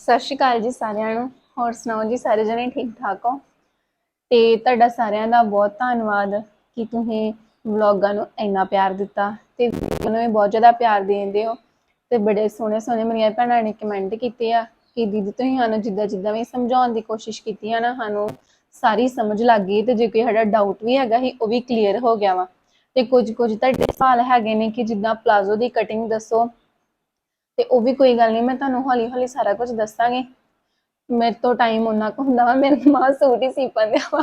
ਸਤਿ ਸ਼੍ਰੀ ਅਕਾਲ ਜੀ ਸਾਰਿਆਂ ਨੂੰ। ਹੋਰ ਸੁਣਾਓ ਜੀ, ਸਾਰੇ ਜਣੇ ਠੀਕ ਠਾਕ ਹੋ? ਤੇ ਤੁਹਾਡਾ ਸਾਰਿਆਂ ਦਾ ਬਹੁਤ ਧੰਨਵਾਦ ਕਿ ਤੁਸੀਂ ਵਲੌਗਾਂ ਨੂੰ ਇੰਨਾ ਪਿਆਰ ਦਿੱਤਾ ਤੇ ਵੀਡੀਓ ਵੀ ਬਹੁਤ ਜ਼ਿਆਦਾ ਪਿਆਰ ਦੇਂਦੇ ਹੋ। ਤੇ ਬੜੇ ਸੋਹਣੇ ਸੋਹਣੇ ਮੇਰੀਆਂ ਭੈਣਾਂ ਨੇ ਕਮੈਂਟ ਕੀਤੇ ਆ ਕਿ ਦੀਦੀ ਤੁਸੀਂ ਸਾਨੂੰ ਜਿੱਦਾਂ ਜਿੱਦਾਂ ਵੀ ਸਮਝਾਉਣ ਦੀ ਕੋਸ਼ਿਸ਼ ਕੀਤੀ ਆ ਨਾ, ਸਾਨੂੰ ਸਾਰੀ ਸਮਝ ਲੱਗ ਗਈ ਤੇ ਜੇ ਕੋਈ ਸਾਡਾ ਡਾਊਟ ਵੀ ਹੈਗਾ ਸੀ, ਉਹ ਵੀ ਕਲੀਅਰ ਹੋ ਗਿਆ ਵਾ। ਤੇ ਕੁਝ ਕੁਝ ਤੁਹਾਡੇ ਸਵਾਲ ਹੈਗੇ ਨੇ ਕਿ ਜਿੱਦਾਂ ਪਲਾਜ਼ੋ ਦੀ ਕਟਿੰਗ ਦੱਸੋ। ਤੇ ਉਹ ਵੀ ਕੋਈ ਗੱਲ ਨਹੀਂ, ਮੈਂ ਤੁਹਾਨੂੰ ਹੌਲੀ ਹੌਲੀ ਸਾਰਾ ਕੁਝ ਦੱਸਾਂਗੀ। ਮੇਰੇ ਤੋਂ ਟਾਈਮ ਉਹਨਾਂ ਕੋ ਹੁੰਦਾ ਵਾ, ਮੇਰੇ ਮਾਂ ਸੂਟ ਹੀ ਸੀ ਪਾਉਂਦੇ ਵਾ।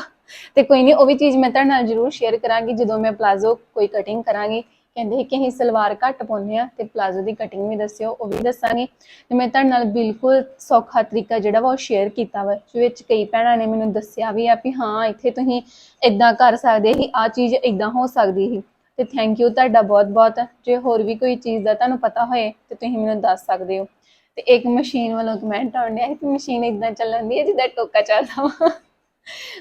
ਤੇ ਕੋਈ ਨਹੀਂ, ਉਹ ਵੀ ਚੀਜ਼ ਮੈਂ ਤੁਹਾਡੇ ਨਾਲ ਜ਼ਰੂਰ ਸ਼ੇਅਰ ਕਰਾਂਗੀ, ਜਦੋਂ ਮੈਂ ਪਲਾਜ਼ੋ ਕੋਈ ਕਟਿੰਗ ਕਰਾਂਗੀ। ਕਹਿੰਦੇ ਸੀ ਕਿ ਅਸੀਂ ਸਲਵਾਰ ਘੱਟ ਪਾਉਂਦੇ ਆ ਤੇ ਪਲਾਜ਼ੋ ਦੀ ਕਟਿੰਗ ਵੀ ਦੱਸਿਓ, ਉਹ ਵੀ ਦੱਸਾਂਗੇ। ਤੇ ਮੈਂ ਤੁਹਾਡੇ ਨਾਲ ਬਿਲਕੁਲ ਸੌਖਾ ਤਰੀਕਾ ਜਿਹੜਾ ਵਾ ਉਹ ਸ਼ੇਅਰ ਕੀਤਾ ਵਾ ਜਿਸ ਵਿੱਚ ਕਈ ਭੈਣਾਂ ਨੇ ਮੈਨੂੰ ਦੱਸਿਆ ਵੀ ਆ ਵੀ ਹਾਂ, ਇੱਥੇ ਤੁਸੀਂ ਇਦਾਂ ਕਰ ਸਕਦੇ ਸੀ ਆ ਚੀਜ਼ ਇਦਾਂ ਹੋ ਸਕਦੀ ਸੀ। ਤੇ ਥੈਂਕ ਯੂ ਤੁਹਾਡਾ ਬਹੁਤ ਬਹੁਤ। ਜੇ ਹੋਰ ਵੀ ਕੋਈ ਚੀਜ਼ ਦਾ ਤੁਹਾਨੂੰ ਪਤਾ ਹੋਏ, ਤੇ ਤੁਸੀਂ ਮੈਨੂੰ ਦੱਸ ਸਕਦੇ ਹੋ। ਤੇ ਇੱਕ ਮਸ਼ੀਨ ਵੱਲੋਂ ਕਮੈਂਟ ਆਉਂਦਿਆ ਕਿ ਮਸ਼ੀਨ ਇਦਾਂ ਚੱਲਣ ਦੀ ਹੈ, ਜਿੱਦਾਂ ਟੋਕਾ ਚੱਲਦਾ ਵਾ।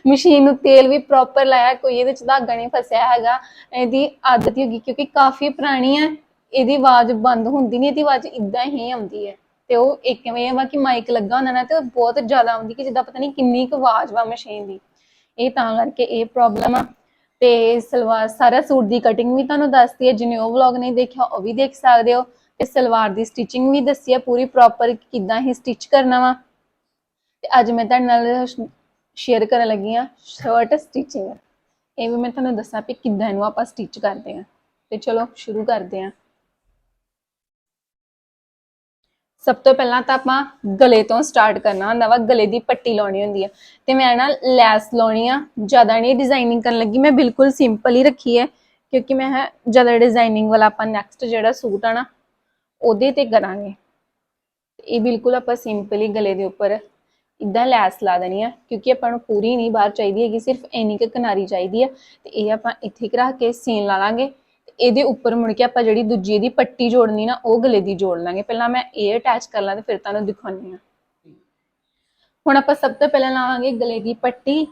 ਮਸ਼ੀਨ ਨੂੰ ਤੇਲ ਵੀ ਪ੍ਰੋਪਰ ਲਾਇਆ, ਕੋਈ ਇਹਦੇ ਚ ਧਾਗਾ ਨਹੀਂ ਫਸਿਆ ਹੈਗਾ। ਇਹਦੀ ਆਦਤ ਹੀ ਹੋ ਗਈ ਕਿਉਂਕਿ ਕਾਫੀ ਪੁਰਾਣੀ ਹੈ। ਇਹਦੀ ਆਵਾਜ਼ ਬੰਦ ਹੁੰਦੀ ਨਹੀਂ, ਇਹਦੀ ਆਵਾਜ਼ ਇਦਾਂ ਹੀ ਆਉਂਦੀ ਹੈ। ਤੇ ਉਹ ਇੱਕ ਕਿਵੇਂ ਵਾ ਕਿ ਮਾਈਕ ਲੱਗਾ ਹੁੰਦਾ ਨਾ, ਤੇ ਉਹ ਬਹੁਤ ਜ਼ਿਆਦਾ ਆਉਂਦੀ ਕਿ ਜਿੱਦਾਂ ਪਤਾ ਨਹੀਂ ਕਿੰਨੀ ਕੁ ਆਵਾਜ਼ ਵਾ ਮਸ਼ੀਨ ਦੀ। ਇਹ ਤਾਂ ਕਰਕੇ ਇਹ ਪ੍ਰੋਬਲਮ ਆ। ਤੇ ਸਲਵਾਰ ਸਾਰਾ ਸੂਟ ਦੀ ਕਟਿੰਗ ਵੀ ਤੁਹਾਨੂੰ ਦੱਸਦੀ ਹੈ ਜਿਹਨੇ ਉਹ ਵਲੌਗ ਨਹੀਂ ਦੇਖਿਆ, ਉਹ ਵੀ ਦੇਖ ਸਕਦੇ ਹੋ। ਤੇ ਸਲਵਾਰ ਦੀ ਸਟਿਚਿੰਗ ਵੀ ਦੱਸੀ ਹੈ, ਪੂਰੀ ਪ੍ਰੋਪਰ ਕਿੱਦਾਂ ਹੀ ਸਟਿਚ ਕਰਨਾ ਵਾ। ਤੇ ਅੱਜ ਮੈਂ ਤੁਹਾਡੇ ਨਾਲ ਸ਼ੇਅਰ ਕਰਨ ਲੱਗੀ ਆ ਸ਼ਰਟ ਸਟਿਚਿੰਗ ਇਹ ਵੀ ਮੈਂ ਤੁਹਾਨੂੰ ਦੱਸਾਂ ਵੀ ਕਿੱਦਾਂ ਇਹਨੂੰ ਆਪਾਂ ਸਟਿਚ ਕਰਦੇ ਆ ਤੇ ਚਲੋ, ਸ਼ੁਰੂ ਕਰਦੇ ਆ ਸਭ ਤੋਂ ਪਹਿਲਾਂ ਤਾਂ ਆਪਾਂ ਗਲੇ ਤੋਂ ਸਟਾਰਟ ਕਰਨਾ ਹੁੰਦਾ ਵਾ ਗਲੇ ਦੀ ਪੱਟੀ ਲਾਉਣੀ ਹੁੰਦੀ ਆ। ਤੇ ਮੈਂ ਨਾ ਲੈਸ ਲਾਉਣੀ ਆ, ਜ਼ਿਆਦਾ ਨਹੀਂ ਡਿਜ਼ਾਈਨਿੰਗ ਕਰਨ ਲੱਗੀ, ਮੈਂ ਬਿਲਕੁਲ ਸਿੰਪਲ ਹੀ ਰੱਖੀ ਹੈ, ਕਿਉਂਕਿ ਮੈਂ ਹੈ ਜ਼ਿਆਦਾ ਡਿਜ਼ਾਈਨਿੰਗ ਵਾਲਾ ਆਪਾਂ ਨੈਕਸਟ ਜਿਹੜਾ ਸੂਟ ਆ ਨਾ, ਉਹਦੇ ਤੇ ਕਰਾਂਗੇ। ਇਹ ਬਿਲਕੁਲ ਆਪਾਂ ਸਿੰਪਲ ਹੀ ਗਲੇ ਦੇ ਉੱਪਰ ਇਦਾਂ ਲੈਸ ਲਾ ਦੇਣੀ ਆ, ਕਿਉਂਕਿ ਆਪਾਂ ਨੂੰ ਪੂਰੀ ਨਹੀਂ ਬਾਹਰ ਚਾਹੀਦੀ ਹੈਗੀ, ਸਿਰਫ ਇੰਨੀ ਕੁ ਕਿਨਾਰੀ ਚਾਹੀਦੀ ਆ। ਤੇ ਇਹ ਆਪਾਂ ਇੱਥੇ ਕਰਾ ਕੇ ਸੀਨ ਲਾ ਲਾਂਗੇ। ਇਹਦੇ ਉੱਪਰ ਮੁੜ ਕੇ ਆਪਾਂ ਜਿਹੜੀ ਦੂਜੀ ਇਹਦੀ ਪੱਟੀ ਜੋੜਨੀ ਨਾ, ਉਹ ਗਲੇ ਦੀ ਜੋੜ ਲਾਂਗੇ। ਪਹਿਲਾਂ ਮੈਂ ਇਹ ਅਟੈਚ ਕਰ ਲਾਂ ਤੇ ਫਿਰ ਤੁਹਾਨੂੰ ਦਿਖਾਉਣੀ ਆ ਹੁਣ ਆਪਾਂ ਸਭ ਤੋਂ ਪਹਿਲਾਂ ਲਾਵਾਂਗੇ ਗਲੇ ਦੀ ਪੱਟੀ।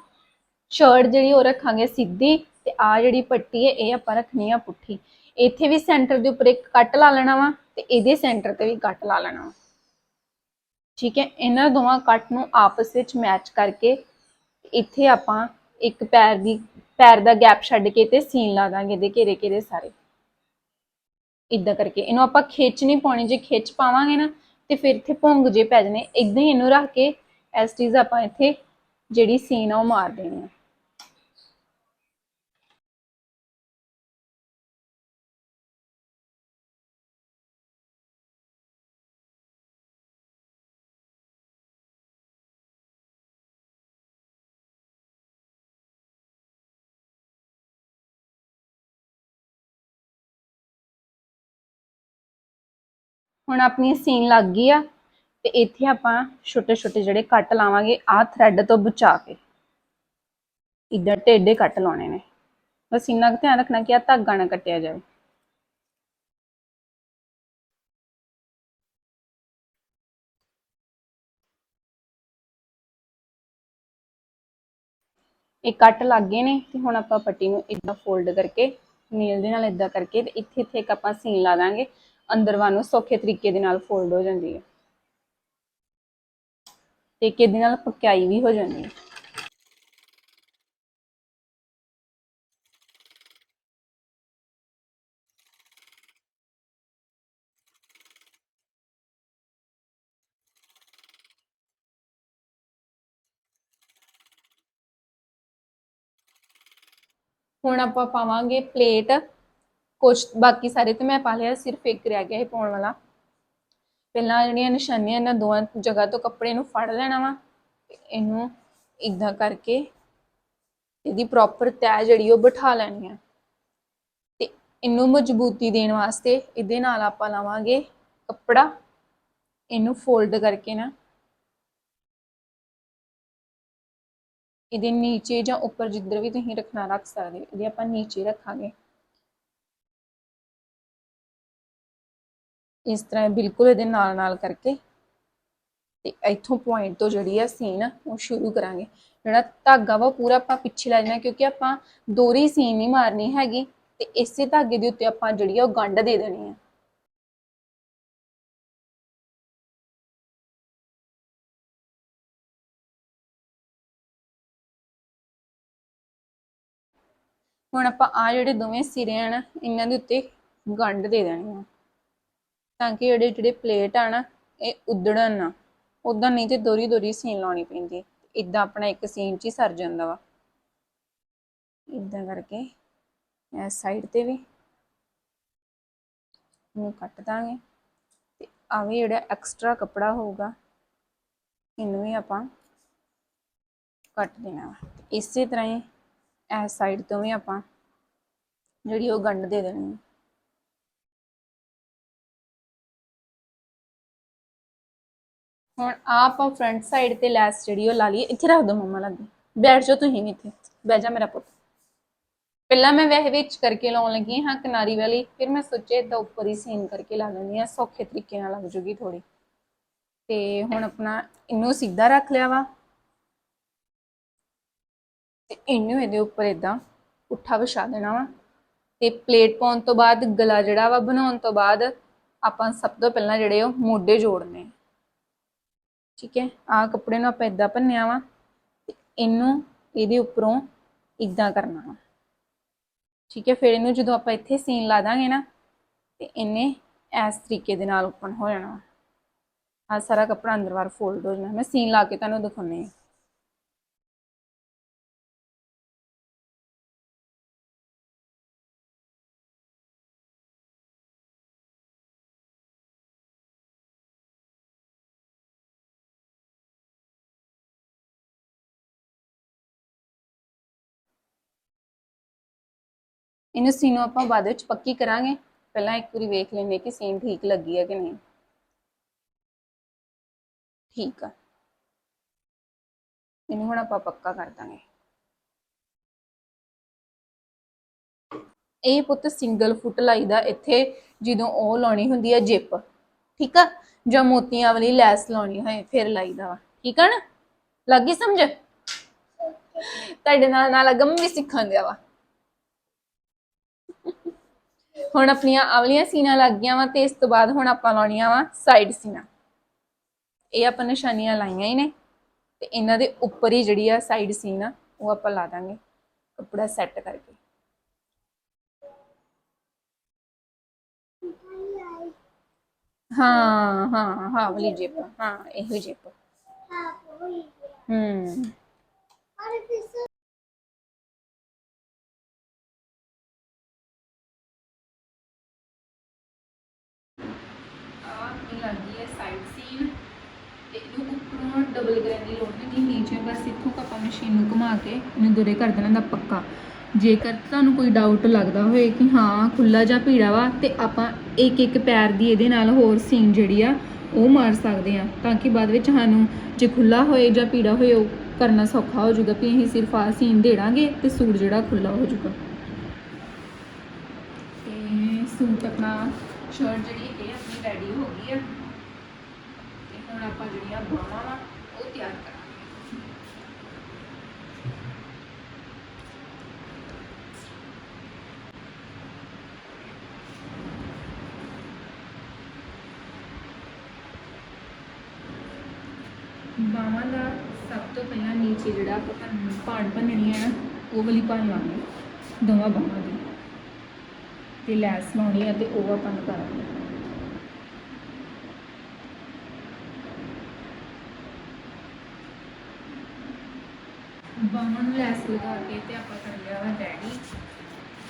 ਸ਼ਰਟ ਜਿਹੜੀ ਉਹ ਰੱਖਾਂਗੇ ਸਿੱਧੀ ਤੇ ਆ ਜਿਹੜੀ ਪੱਟੀ ਹੈ, ਇਹ ਆਪਾਂ ਰੱਖਣੀ ਆ ਪੁੱਠੀ। ਇੱਥੇ ਵੀ ਸੈਂਟਰ ਦੇ ਉੱਪਰ ਇੱਕ ਕੱਟ ਲਾ ਲੈਣਾ ਵਾ ਤੇ ਇਹਦੇ ਸੈਂਟਰ ਤੇ ਵੀ ਕੱਟ ਲਾ ਲੈਣਾ ਵਾ। ਠੀਕ ਹੈ, ਇਹਨਾਂ ਦੋਵਾਂ ਕੱਟ ਨੂੰ ਆਪਸ ਵਿੱਚ ਮੈਚ ਕਰਕੇ ਇੱਥੇ ਆਪਾਂ ਇੱਕ ਪੈਰ ਦੀ ਪੈਰ ਦਾ ਗੈਪ ਛੱਡ ਕੇ ਤੇ ਸੀਨ ਲਾ ਦਾਂਗੇ ਇਹਦੇ ਘੇਰੇ ਘੇਰੇ ਸਾਰੇ। ਇਦਾਂ ਕਰਕੇ ਇਹਨੂੰ ਆਪਾਂ ਖਿੱਚ ਨਹੀਂ ਪਾਉਣੀ, ਜੇ ਖਿੱਚ ਪਾਵਾਂਗੇ ਨਾ ਤੇ ਫਿਰ ਇੱਥੇ ਭੁੰਗ ਜੇ ਪੈ ਜਣੇ। ਇਦਾਂ ਹੀ ਇਹਨੂੰ ਰੱਖ ਕੇ ਐਸ ਚੀਜ਼ ਆਪਾਂ ਇੱਥੇ ਜਿਹੜੀ ਸੀਨ ਆ ਉਹ ਮਾਰ ਦੇਣੀ ਆ। ਹੁਣ ਆਪਣੀ ਸੀਨ ਲੱਗ ਗਈ ਆ ਤੇ ਇੱਥੇ ਆਪਾਂ ਛੋਟੇ ਛੋਟੇ ਜਿਹੜੇ ਕੱਟ ਲਾਵਾਂਗੇ, ਆਹ ਥ੍ਰੈਡ ਤੋਂ ਬਚਾ ਕੇ। ਇਦਾਂ ਟੇਡੇ ਕੱਟ ਲਾਉਣੇ ਨੇ। ਬਸ ਇੰਨਾ ਕੁ ਧਿਆਨ ਰੱਖਣਾ ਕਿ ਆ ਧਾਗਾ ਨਾ ਕੱਟਿਆ ਜਾਵੇ। ਇਹ ਕੱਟ ਲੱਗ ਗਏ ਨੇ ਤੇ ਹੁਣ ਆਪਾਂ ਪੱਟੀ ਨੂੰ ਇਦਾਂ ਫੋਲਡ ਕਰਕੇ ਨੀਲ ਦੇ ਨਾਲ ਇਦਾਂ ਕਰਕੇ ਤੇ ਇੱਥੇ ਇੱਥੇ ਇੱਕ ਆਪਾਂ ਸੀਨ ਲਾ ਦਾਂਗੇ। ਅੰਦਰ ਵੱਲ ਸੌਖੇ ਤਰੀਕੇ ਦੇ ਨਾਲ ਫੋਲਡ ਹੋ ਜਾਂਦੀ ਹੈ। ਤੇ ਕਿਹਦੇ ਨਾਲ ਪਕਾਈ ਵੀ ਹੋ ਜਾਂਦੀ ਹੈ। ਹੁਣ ਆਪਾਂ ਪਾਵਾਂਗੇ ਪਲੇਟ ਕੁਛ, ਬਾਕੀ ਸਾਰੇ ਤੇ ਮੈਂ ਪਾ ਲਿਆ, ਸਿਰਫ ਇੱਕ ਰਹਿ ਗਿਆ ਇਹ ਪਾਉਣ ਵਾਲਾ। ਪਹਿਲਾਂ ਜਿਹੜੀਆਂ ਨਿਸ਼ਾਨੀਆਂ ਇਹਨਾਂ ਦੋਵਾਂ ਜਗ੍ਹਾ ਤੋਂ ਕੱਪੜੇ ਨੂੰ ਫੜ ਲੈਣਾ ਵਾ, ਇਹਨੂੰ ਇਦਾਂ ਕਰਕੇ ਇਹਦੀ ਪ੍ਰੋਪਰ ਤੈਅ ਜਿਹੜੀ ਉਹ ਬਿਠਾ ਲੈਣੀ ਆ। ਤੇ ਇਹਨੂੰ ਮਜ਼ਬੂਤੀ ਦੇਣ ਵਾਸਤੇ ਇਹਦੇ ਨਾਲ ਆਪਾਂ ਲਾਵਾਂਗੇ ਕੱਪੜਾ, ਇਹਨੂੰ ਫੋਲਡ ਕਰਕੇ ਨਾ। ਇਹਦੇ ਨੀਚੇ ਜਾਂ ਉੱਪਰ ਜਿੱਧਰ ਵੀ ਤੁਸੀਂ ਰੱਖਣਾ, ਰੱਖ ਸਕਦੇ ਹੋ। ਇਹਦੇ ਆਪਾਂ ਨੀਚੇ ਰੱਖਾਂਗੇ। ਇਸ ਤਰ੍ਹਾਂ ਬਿਲਕੁਲ ਇਹਦੇ ਨਾਲ ਨਾਲ ਕਰਕੇ ਤੇ ਇੱਥੋਂ ਪੁਆਇੰਟ ਤੋਂ ਜਿਹੜੀ ਆ ਸੀਨ ਉਹ ਸ਼ੁਰੂ ਕਰਾਂਗੇ। ਜਿਹੜਾ ਧਾਗਾ ਵਾ ਪੂਰਾ ਆਪਾਂ ਪਿੱਛੇ ਲੈ ਜਾਣਾ ਕਿਉਂਕਿ ਆਪਾਂ ਦੋਰੀ ਸੀਨ ਨਹੀਂ ਮਾਰਨੀ ਹੈਗੀ ਤੇ ਇਸੇ ਧਾਗੇ ਦੇ ਉੱਤੇ ਆਪਾਂ ਜਿਹੜੀ ਆ ਉਹ ਗੰਢ ਦੇ ਦੇਣੀ ਹੈ ਹੁਣ ਆਪਾਂ ਆ ਜਿਹੜੇ ਦੋਵੇਂ ਸਿਰੇ ਹਨ ਇਹਨਾਂ ਦੇ ਉੱਤੇ ਗੰਢ ਦੇ ਦੇਣੀ ਆ। ਤਾਂ ਕਿ ਜਿਹੜੇ ਜਿਹੜੇ ਪਲੇਟ ਆ ਨਾ, ਇਹ ਉਦੜਨ ਨਾ। ਉਦਾਂ ਨਹੀਂ ਤੇ ਦੋਰੀ ਦੋਰੀ ਸੀਨ ਲਾਉਣੀ ਪੈਂਦੀ। ਇਦਾਂ ਆਪਣਾ ਇੱਕ ਸੀਨ 'ਚ ਹੀ ਸਰ ਜਾਂਦਾ ਵਾ। ਇਦਾਂ ਕਰਕੇ ਇਸ ਸਾਈਡ ਤੇ ਵੀ ਇਹਨੂੰ ਕੱਟ ਦਾਂਗੇ। ਤੇ ਆ ਵੀ ਜਿਹੜਾ ਐਕਸਟਰਾ ਕੱਪੜਾ ਹੋਊਗਾ, ਇਹਨੂੰ ਵੀ ਆਪਾਂ ਕੱਟ ਦੇਣਾ ਵਾ। ਇਸੇ ਤਰ੍ਹਾਂ ਹੀ ਇਸ ਸਾਈਡ ਤੋਂ ਵੀ ਆਪਾਂ ਜਿਹੜੀ ਉਹ ਗੰਢ ਦੇ ਦੇਣੀ। ਹੁਣ ਆਹ ਆਪਾਂ ਫਰੰਟ ਸਾਈਡ ਤੇ ਲੈਸ ਜਿਹੜੀ ਉਹ ਲਾ ਲਈ ਇੱਥੇ ਰੱਖ ਦੋ ਮੰਮਾ ਲੱਗੇ। ਬੈਠ ਜਾਓ ਤੁਸੀਂ ਵੀ ਇੱਥੇ। ਬਹਿ ਜਾ ਮੇਰਾ ਪੁੱਤ। ਪਹਿਲਾਂ ਮੈਂ ਵਹਿ ਵਿੱਚ ਕਰਕੇ ਲਾਉਣ ਲੱਗੀ ਹਾਂ ਕਿਨਾਰੀ ਵਾਲੀ। ਫਿਰ ਮੈਂ ਸੋਚਿਆ ਏਦਾਂ ਉੱਪਰ ਹੀ ਸੀਨ ਕਰਕੇ ਲਾ ਲੈਂਦੀ ਆ ਸੌਖੇ ਤਰੀਕੇ ਨਾਲ ਲੱਗ ਜੂਗੀ ਥੋੜੀ ਤੇ ਹੁਣ ਆਪਣਾ ਇਹਨੂੰ ਸਿੱਧਾ ਰੱਖ ਲਿਆ ਵਾ। ਤੇ ਇਹਨੂੰ ਇਹਦੇ ਉੱਪਰ ਇਦਾਂ ਉੱਠਾ ਵਿਛਾ ਦੇਣਾ ਵਾ। ਤੇ ਪਲੇਟ ਪਾਉਣ ਤੋਂ ਬਾਅਦ ਗਲਾ ਜਿਹੜਾ ਵਾ ਬਣਾਉਣ ਤੋਂ ਬਾਅਦ ਆਪਾਂ ਸਭ ਤੋਂ ਪਹਿਲਾਂ ਜਿਹੜੇ ਉਹ ਮੋਢੇ ਜੋੜਨੇ ਠੀਕ ਹੈ? ਆ ਕੱਪੜੇ ਨੂੰ ਆਪਾਂ ਇਦਾਂ ਭੰਨਿਆ ਵਾ ਤੇ ਇਹਨੂੰ ਇਹਦੇ ਉੱਪਰੋਂ ਇਦਾਂ ਕਰਨਾ ਵਾ। ਠੀਕ ਹੈ? ਫਿਰ ਇਹਨੂੰ ਜਦੋਂ ਆਪਾਂ ਇੱਥੇ ਸੀਨ ਲਾ ਦਾਂਗੇ ਨਾ ਤੇ ਇਹਨੇ ਇਸ ਤਰੀਕੇ ਦੇ ਨਾਲ ਓਪਨ ਹੋ ਜਾਣਾ ਆ ਸਾਰਾ ਕੱਪੜਾ ਅੰਦਰ ਵਾਰ ਫੋਲਡ ਹੋ ਜਾਣਾ। ਮੈਂ ਸੀਨ ਲਾ ਕੇ ਤੁਹਾਨੂੰ ਦਿਖਾਉਣੀ ਹੈ। ਇਹਨੂੰ ਸੀਨੋਂ ਆਪਾਂ ਬਾਅਦ ਵਿੱਚ ਪੱਕੀ ਕਰਾਂਗੇ। ਪਹਿਲਾਂ ਇੱਕ ਵਾਰੀ ਵੇਖ ਲੈਂਦੇ ਕਿ ਸੀਨ ਠੀਕ ਲੱਗੀ ਹੈ ਕਿ ਨਹੀਂ। ਠੀਕ ਆ। ਇਹਨੂੰ ਹੁਣ ਆਪਾਂ ਪੱਕਾ ਕਰ ਦਾਂਗੇ। ਇਹ ਪੁੱਤ ਸਿੰਗਲ ਫੁੱਟ ਲਾਈਦਾ ਇੱਥੇ ਜਦੋਂ ਉਹ ਲਾਉਣੀ ਹੁੰਦੀ ਹੈ ਜਿਪ ਠੀਕ ਆ? ਜਾਂ ਮੋਤੀਆਂ ਵਾਲੀ ਲੈਸ ਲਾਉਣੀ ਹੋਏ ਫਿਰ ਲਾਈਦਾ ਵਾ। ਠੀਕ ਆ ਨਾ? ਲੱਗੀ ਸਮਝ? ਤੁਹਾਡੇ ਨਾਲ ਨਾਲ ਅਗਮ ਵੀ ਸਿੱਖਣ ਦਿਆ ਵਾ। ਹੁਣ ਆਪਣੀਆਂ ਆਵਲੀਆਂ ਸੀਨਾ ਲੱਗ ਗਈਆਂ ਵਾ ਤੇ ਇਸ ਤੋਂ ਬਾਅਦ ਹੁਣ ਆਪਾਂ ਲਾਉਣੀਆਂ ਵਾ ਸਾਈਡ ਸੀਨਾ। ਇਹ ਆਪਾਂ ਨਿਸ਼ਾਨੀਆਂ ਲਾਈਆਂ ਹੀ ਨੇ ਤੇ ਇਹਨਾਂ ਦੇ ਉੱਪਰ ਹੀ ਜਿਹੜੀ ਆ ਸਾਈਡ ਸੀਨ ਉਹ ਆਪਾਂ ਲਾ ਦਾਂਗੇ ਕੱਪੜਾ ਸੈੱਟ ਕਰਕੇ। ਹਾਂ ਹਾਂ ਹਾਂ ਵਾਲੀ ਜਿਪ ਹਾਂ ਇਹੋ ਜਿਪ ਹੂੰ ਆ ਇਹ ਲੱਗਦੀ ਹੈ ਸਾਈਡ ਸੀਨ ਤੇ ਇਹਨੂੰ ਉੱਪਰੋਂ ਡਬਲ ਕਰਨ ਦੀ ਲੋੜ ਨਹੀਂ ਨੀਚੇ ਬਸ ਇੱਥੋਂ ਕੁ ਆਪਾਂ ਮਸ਼ੀਨ ਨੂੰ ਘੁਮਾ ਕੇ ਇਹਨੂੰ ਦੁਰੇ ਕਰ ਦੇਣਾ ਦਾ ਪੱਕਾ। ਜੇਕਰ ਤੁਹਾਨੂੰ ਕੋਈ ਡਾਊਟ ਲੱਗਦਾ ਹੋਏ ਕਿ ਹਾਂ ਖੁੱਲਾ ਜਾਂ ਭੀੜਾ ਵਾ ਤੇ ਆਪਾਂ ਇੱਕ ਇੱਕ ਪੈਰ ਦੀ ਇਹਦੇ ਨਾਲ ਹੋਰ ਸੀਨ ਜਿਹੜੀ ਆ, ਉਹ ਮਾਰ ਸਕਦੇ ਆ, ਤਾਂ ਕਿ ਬਾਅਦ ਵਿੱਚ ਸਾਨੂੰ ਜੇ ਖੁੱਲਾ ਹੋਏ ਜਾਂ ਭੀੜਾ ਹੋਏ, ਉਹ ਕਰਨਾ ਸੌਖਾ ਹੋ ਜਾਊਗਾ ਵੀ ਅਸੀਂ ਸਿਰਫ ਆ ਸੀਨ ਦੇੜਾਂਗੇ ਤੇ ਸੂਟ ਜਿਹੜਾ ਖੁੱਲਾ ਹੋ ਜਾਊਗਾ। ਤੇ ਸੂਟ ਆਪਣਾ ਸ਼ਰਟ ਜਿਹੜੀ ਇਹ ਆਪਣੀ ਰੈਡੀ ਹੋ ਗਈ ਆ। ਤੇ ਹੁਣ ਆਪਾਂ ਜਿਹੜੀਆਂ ਬਾਹਾਂ ਵਾ ਉਹ ਤਿਆਰ ਕਰਾਂਗੇ ਬਾਹਾਂ ਦਾ ਸਭ ਤੋਂ ਪਹਿਲਾਂ ਨੀਚੇ ਜਿਹੜਾ ਆਪਾਂ ਭੰਨ- ਭੰਨਣੀ ਹੈ ਨਾ, ਉਹ ਵਾਲੀ ਭੰਨ ਲਾਂਗੇ ਦੋਵਾਂ ਬਾਹਾਂ ਦੀ। ਤੇ ਲੈਸ ਲਾਉਣੀ ਹੈ ਤੇ ਉਹ ਆਪਾਂ ਨੂੰ ਕਰਾਂਗੇ ਬਾਹਾਂ ਨੂੰ ਲੈਸ ਲਗਾ ਕੇ ਤੇ ਆਪਾਂ ਕਰ ਲਿਆ ਵਾ ਰੈਡੀ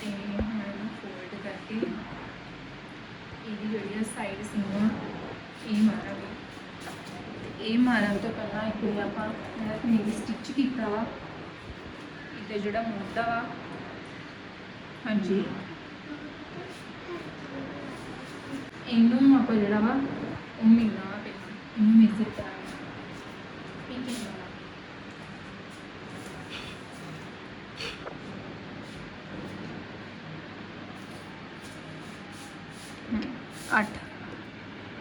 ਤੇ ਹੁਣ ਇਹਨੂੰ ਫੋਲਡ ਕਰਕੇ ਇਹਦੀ ਜਿਹੜੀ ਸਾਈਡ ਸੀਨ ਆ ਇਹ ਮਾਰਾਂਗੇ ਤੇ ਇਹ ਮਾਰਨ ਤੋਂ ਪਹਿਲਾਂ ਇੱਕ ਵਾਰੀ ਆਪਾਂ ਜਿਹੜਾ ਕਮੀਜ਼ ਸਟਿਚ ਕੀਤਾ ਵਾ, ਇਹਦੇ ਜਿਹੜਾ ਮੋਢਾ ਵਾ। ਹਾਂਜੀ। ਇਹਨੂੰ ਆਪਾਂ ਜਿਹੜਾ ਵਾ, ਉਹ ਮਿਲਣਾ ਵਾ ਪਹਿਲਾਂ ਇਹਨੂੰ ਮੇਜ਼ਰ ਕਰਾਂਗੇ ਠੀਕ ਹੈ। ਅੱਠ।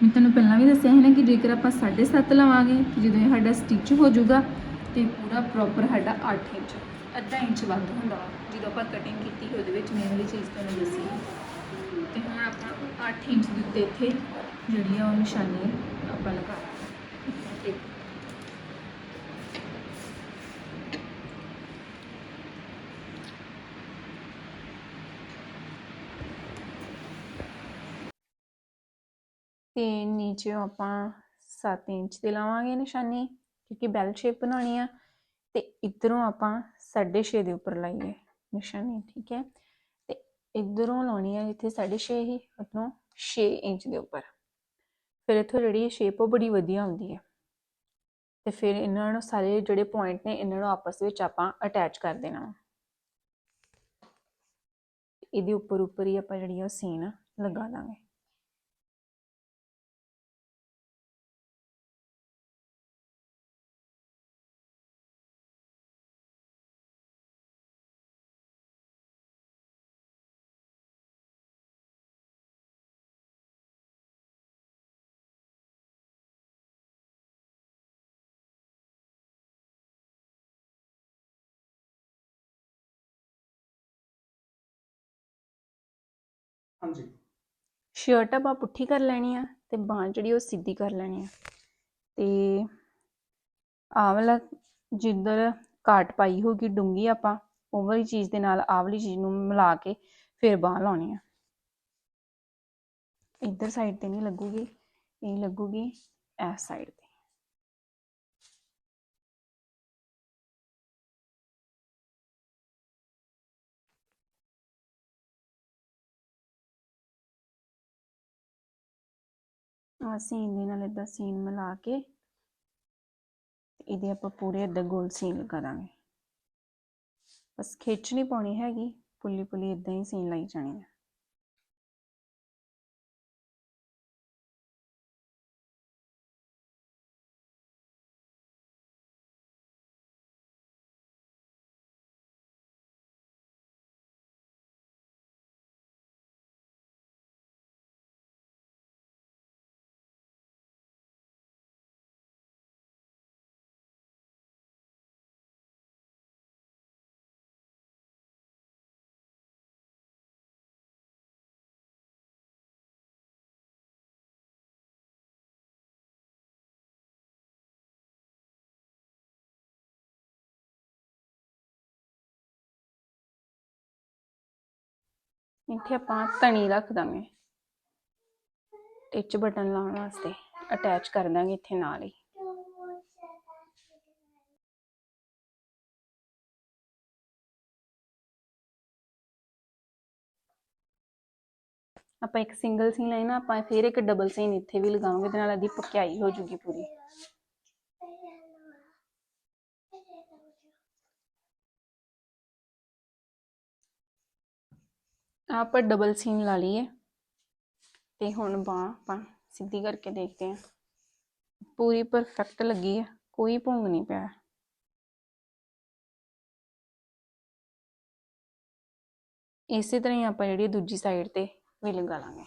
ਮੈਂ ਤੁਹਾਨੂੰ ਪਹਿਲਾਂ ਵੀ ਦੱਸਿਆ ਹੈ ਨਾ ਕਿ ਜੇਕਰ ਆਪਾਂ 7.5 ਲਵਾਂਗੇ ਜਦੋਂ ਇਹ ਸਾਡਾ ਸਟਿਚ ਹੋ ਜਾਊਗਾ ਤੇ ਪੂਰਾ ਪ੍ਰੋਪਰ ਸਾਡਾ 8 ਇੰਚ, ਅੱਧਾ ਇੰਚ ਵੱਧ ਹੁੰਦਾ ਵਾ। ਜਦੋਂ ਆਪਾਂ ਕਟਿੰਗ ਕੀਤੀ ਸੀ, ਉਹਦੇ ਵਿੱਚ ਮੈਂ ਵਾਲੀ ਚੀਜ਼ ਤੁਹਾਨੂੰ ਦੱਸੀ ਤੇ ਹੁਣ ਆਪਾਂ 8 ਇੰਚ ਦੇ ਉੱਤੇ ਇੱਥੇ ਜਿਹੜੀ ਆ ਉਹ ਨਿਸ਼ਾਨੀ ਆਪਾਂ ਲਗਾ ਦਾਂਗੇ। ਤੇ ਨੀਚੇ ਆਪਾਂ 7 ਇੰਚ ਤੇ ਲਾਵਾਂਗੇ ਨਿਸ਼ਾਨੀ, ਕਿਉਂਕਿ ਬੈਲ ਸ਼ੇਪ ਬਣਾਉਣੀ ਆ। ਤੇ ਇਧਰੋਂ ਆਪਾਂ 6.5 ਦੇ ਉੱਪਰ ਲਾਈਏ ਨਿਸ਼ਾਨੀ, ਠੀਕ ਹੈ? ਤੇ ਇਧਰੋਂ ਲਾਉਣੀ ਆ ਜਿੱਥੇ 6.5 ਹੀ ਉਤੋਂ 6 ਇੰਚ ਦੇ ਉੱਪਰ। ਫਿਰ ਇੱਥੋਂ ਜਿਹੜੀ ਸ਼ੇਪ ਉਹ ਬੜੀ ਵਧੀਆ ਹੁੰਦੀ ਹੈ ਤੇ ਫਿਰ ਇਹਨਾਂ ਨੂੰ ਸਾਰੇ ਜਿਹੜੇ ਪੁਆਇੰਟ ਨੇ, ਇਹਨਾਂ ਨੂੰ ਆਪਸ ਵਿੱਚ ਆਪਾਂ ਅਟੈਚ ਕਰ ਦੇਣਾ ਵਾ। ਇਹਦੇ ਉੱਪਰ ਉੱਪਰ ਹੀ ਆਪਾਂ ਜਿਹੜੀ ਆ ਸੀਨ ਲਗਾ ਦਾਂਗੇ। ਹਾਂਜੀ। ਸ਼ਰਟ ਆਪਾਂ ਪੁੱਠੀ ਕਰ ਲੈਣੀ ਆ ਤੇ ਬਾਂਹ ਜਿਹੜੀ ਉਹ ਸਿੱਧੀ ਕਰ ਲੈਣੀ ਆ। ਤੇ ਆਹ ਵਾਲਾ ਜਿੱਧਰ ਕਾਟ ਪਾਈ ਹੋਗੀ ਡੂੰਗੀ ਆਪਾਂ, ਉਹ ਵਾਲੀ ਚੀਜ਼ ਦੇ ਨਾਲ ਆਹ ਵਾਲੀ ਚੀਜ਼ ਨੂੰ ਮਿਲਾ ਕੇ ਫਿਰ ਬਾਂਹ ਲਾਉਣੀ ਆ। ਇੱਧਰ ਸਾਈਡ ਤੇ ਨਹੀਂ ਲੱਗੂਗੀ, ਇਹ ਲੱਗੂਗੀ ਇਸ ਸਾਈਡ ਤੇ। ਆ ਸੀਨ ਦੇ ਨਾਲ ਇਦਾਂ ਸੀਨ ਮਿਲਾ ਕੇ ਇਹਦੇ ਆਪਾਂ ਪੂਰੇ ਇਦਾਂ ਗੋਲ ਸੀਨ ਕਰਾਂਗੇ। ਬਸ ਖਿੱਚ ਨਹੀਂ ਪਾਉਣੀ ਹੈਗੀ ਪੁੱਲੀ ਪੁੱਲੀ ਇਦਾਂ ਹੀ ਸੀਨ ਲਾਈ ਜਾਣੀ ਹੈ ਇੱਥੇ ਆਪਾਂ ਤਣੀ ਰੱਖ ਦਾਂਗੇ। ਟਿਚ ਬਟਨ ਲਾਉਣ ਵਾਸਤੇ ਅਟੈਚ ਕਰ ਦਾਂਗੇ ਇੱਥੇ ਨਾਲ ਹੀ। ਆਪਾਂ ਇੱਕ ਸਿੰਗਲ ਸੀਨ ਲਾਈ ਨਾ, ਆਪਾਂ ਫਿਰ ਇੱਕ ਡਬਲ ਸੀਨ ਇੱਥੇ ਵੀ ਲਗਾਵਾਂਗੇ ਤੇ ਨਾਲ ਇਹਦੀ ਪਕਿਆਈ ਹੋ ਜੂਗੀ ਪੂਰੀ। ਆਪਾਂ ਡਬਲ ਸੀਨ ਲਾ ਲਈਏ। ਤੇ ਹੁਣ ਬਾਂਹ ਆਪਾਂ ਸਿੱਧੀ ਕਰਕੇ ਦੇਖਦੇ ਹਾਂ। ਪੂਰੀ ਪਰਫੈਕਟ ਲੱਗੀ ਹੈ ਕੋਈ ਭੁੰਗ ਨਹੀਂ ਪਿਆ। ਇਸੇ ਤਰ੍ਹਾਂ ਹੀ ਆਪਾਂ ਜਿਹੜੀ ਦੂਜੀ ਸਾਈਡ ਤੇ ਵੀ ਲਗਾ ਲਾਂਗੇ।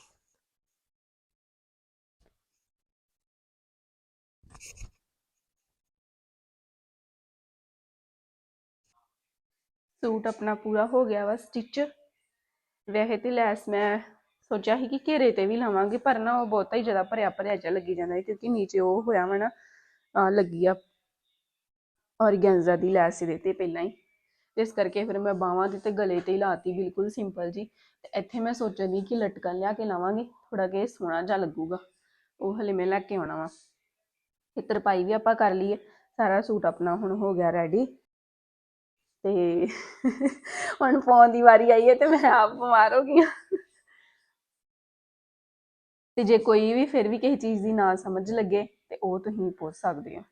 ਸੂਟ ਆਪਣਾ ਪੂਰਾ ਹੋ ਗਿਆ ਵਾ ਸਟਿਚ ਵੈਸੇ ਤੇ ਲੈਸ ਮੈਂ ਸੋਚਿਆ ਸੀ ਕਿ ਘੇਰੇ ਤੇ ਵੀ ਲਾਵਾਂਗੀ, ਪਰ ਨਾ ਉਹ ਬਹੁਤਾ ਹੀ ਜ਼ਿਆਦਾ ਭਰਿਆ ਭਰਿਆ ਜਿਹਾ ਲੱਗੀ ਜਾਂਦਾ ਹੈ ਕਿਉਂਕਿ ਨੀਚੇ ਉਹ ਹੋਇਆ ਵਾ ਨਾ ਲੱਗੀ ਆ ਔਰਗੈਂਜ਼ਾ ਦੀ ਲੈਸ ਇਹਦੇ ਤੇ ਪਹਿਲਾਂ ਹੀ। ਇਸ ਕਰਕੇ ਫਿਰ ਮੈਂ ਬਾਹਾਂ ਦੇ ਤੇ ਗਲੇ ਤੇ ਹੀ ਲਾਤੀ, ਬਿਲਕੁਲ ਸਿੰਪਲ ਜੀ। ਤੇ ਇੱਥੇ ਮੈਂ ਸੋਚਦੀ ਕਿ ਲਟਕਣ ਲਿਆ ਕੇ ਲਾਵਾਂਗੀ ਥੋੜਾ ਕਿ ਸੋਹਣਾ ਜਿਹਾ ਲੱਗੂਗਾ। ਉਹ ਹਲੇ ਮੈਂ ਲੈ ਕੇ ਆਉਣਾ ਵਾ। ਤੇ ਤਰਪਾਈ ਵੀ ਆਪਾਂ ਕਰ ਲਈਏ, ਸਾਰਾ ਸੂਟ ਆਪਣਾ ਹੁਣ ਹੋ ਗਿਆ ਰੈਡੀ ਤੇ ਹੁਣ ਫੋਨ ਦੀ ਵਾਰੀ ਆਈ ਹੈ ਤੇ ਮੈਂ ਆਪ ਬਿਮਾਰ ਹੋ ਗਈ ਹਾਂ। ਤੇ ਜੇ ਕੋਈ ਵੀ, ਫਿਰ ਵੀ ਕਿਸੇ ਚੀਜ਼ ਦੀ ਨਾ ਸਮਝ ਲੱਗੇ ਤੇ ਉਹ ਤੁਸੀਂ ਪੁੱਛ ਸਕਦੇ ਹੋ।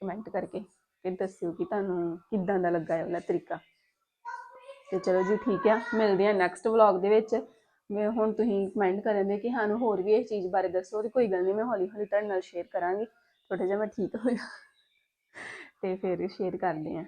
ਕਮੈਂਟ ਕਰਕੇ ਤੇ ਦੱਸਿਓ ਕਿ ਤੁਹਾਨੂੰ ਕਿੱਦਾਂ ਦਾ ਲੱਗਾ ਇਹ ਵਾਲਾ ਤਰੀਕਾ। ਤੇ ਚਲੋ ਜੀ ਠੀਕ ਆ, ਮਿਲਦੇ ਆ ਨੈਕਸਟ ਵਲੌਗ ਦੇ ਵਿੱਚ। ਮੈਂ ਹੁਣ ਤੁਸੀਂ ਕਮੈਂਟ ਕਰਨ ਦੇ ਕਿ ਸਾਨੂੰ ਹੋਰ ਵੀ ਇਸ ਚੀਜ਼ ਬਾਰੇ ਦੱਸੋ ਤੇ ਕੋਈ ਗੱਲ ਨਹੀਂ, ਮੈਂ ਹੌਲੀ ਹੌਲੀ ਤੁਹਾਡੇ ਨਾਲ ਸ਼ੇਅਰ ਕਰਾਂਗੀ। ਥੋੜਾ ਜਿਹਾ ਮੈਂ ਠੀਕ ਹੋਇਆ ਤੇ ਫਿਰ ਸ਼ੇਅਰ ਕਰਦੇ ਆ